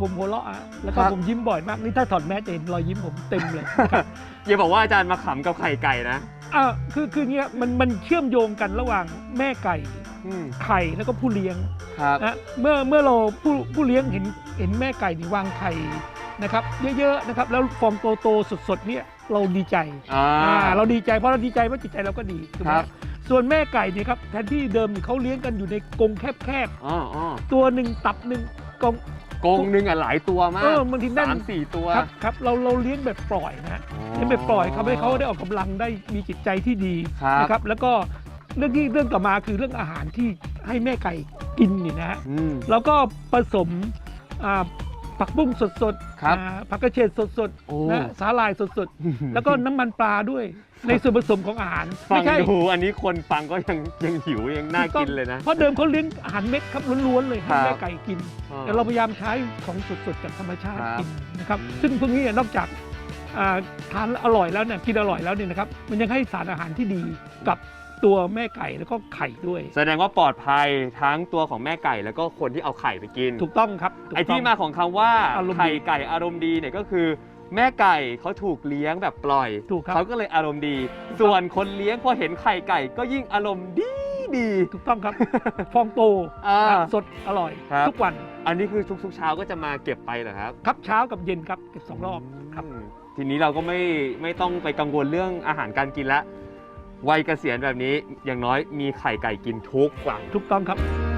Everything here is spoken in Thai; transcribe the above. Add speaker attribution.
Speaker 1: ผมหัวเราะอะแล้วก็
Speaker 2: ครับ
Speaker 1: ผมยิ้มบ่อยมากนี่ถ้าถอดแมสจะเห็นรอยยิ้มผมเต็มเลยนะครับ
Speaker 2: อย่าบอกว่าอาจารย์มาขำกับไข่ไก่นะ
Speaker 1: อ่าคือคือเงี้ยมันมันเชื่อมโยงกันระหว่างแม่ไก่
Speaker 2: อืม
Speaker 1: ไข่แล้วก็ผู้เลี้ยง
Speaker 2: ครับ
Speaker 1: นะเมื่อเมื่อเราผู้ผู้เลี้ยงเห็นเห็นแม่ไก่นี่วางไข่นะครับเยอะๆนะครับแล้วฟองโตๆสดๆเนี่ยเราดีใจ
Speaker 2: อ่า
Speaker 1: อ่าเราดีใจเพราะเราดีใจว่าจิตใจเราก็ดีถูกไหม
Speaker 2: ครับ
Speaker 1: ส่วนแม่ไก่เนี่ยครับแทนที่เดิมนี่เขาเลี้ยงกันอยู่ในกรงแคบ
Speaker 2: อ๋ออ๋อ
Speaker 1: ๆตัวหนึ่งตับหนึ่งกรง
Speaker 2: กรงหนึ่งอะหลายตัวมา
Speaker 1: เอกอบางทีนั่น
Speaker 2: สามสี่ตัว
Speaker 1: ครับครับเราเราเลี้ยงแบบปล่อยนะฮะเลี้ยงแบบปล่อยเขาให้เขาได้ออกกำลังได้มีจิตใจที่ดี
Speaker 2: ครับ
Speaker 1: นะครับแล้วก็เรื่องที่เรื่องต่อมาคือเรื่องอาหารที่ให้แม่ไก่กินนี่นะฮะ
Speaker 2: อืม
Speaker 1: แล้วก็ผสมอ่า ผักบุ้งสด
Speaker 2: ครับ
Speaker 1: อ่าผักกระเฉดสด
Speaker 2: โอ้
Speaker 1: ๆนะสาหร่ายสดๆ แล้วก็น้ำมันปลาด้วย ในส่วนผสมของอาหาร
Speaker 2: ฟัง
Speaker 1: ไม่ใช่
Speaker 2: ดูอันนี้คนฟังก็ยังยังหิวยังน่ากินเลยนะ
Speaker 1: เพราะเดิมเขาเลี้ยงอาหารเม็ดครับล้วนๆเลยให้
Speaker 2: ครับ
Speaker 1: แม่ไก่กิน แต่เราพยายามใช้ของสดๆจากธรรมชาติ
Speaker 2: ครับ
Speaker 1: กินนะครับ
Speaker 2: อืม
Speaker 1: ซึ่งพวกนี้เนี่ยนอกจากอ่าทานอร่อยแล้วเนี่ยกินอร่อยแล้วเนี่ยนะครับมันยังให้สารอาหารที่ดีกับ ตัวแม่ไก่แล้วก็ไข่ด้วย
Speaker 2: แสดงว่าปลอดภัยทั้งตัวของแม่ไก่แล้วก็คนที่เอาไข่ไปกิน
Speaker 1: ถูกต้องครับถูก
Speaker 2: ไอ้
Speaker 1: ต้
Speaker 2: ที่
Speaker 1: ง
Speaker 2: มาของคำว่า
Speaker 1: อารมณ์ดี
Speaker 2: ไข่ไก่อารมณ์ดีเนี่ยก็คือ แม่ไก่เขาถูกเลี้ยงแบบปล่อย
Speaker 1: ถูกครับ
Speaker 2: เขาก็เลยอารมณ์ดี ส่วนคนเลี้ยงพอเห็นไข่ไก่ก็ยิ่งอารมณ์ดีดี
Speaker 1: ถูกต้องครับ ฟองโต
Speaker 2: อ่า
Speaker 1: สดอร่อย
Speaker 2: ครับ
Speaker 1: ทุกวัน
Speaker 2: อันนี้คือทุกๆเช้าก็จะมาเก็บไปเหรอครับ
Speaker 1: ครับเช้ากับเย็นครับเก็บสองรอบครับ
Speaker 2: อืมทีนี้เราก็ไม่ไม่ต้องไปกังวลเรื่องอาหารการกินละ วัยเกษียณแบบนี้อย่างน้อยมีไข่ไก่กินทุกวัน
Speaker 1: ถูกต้องครับ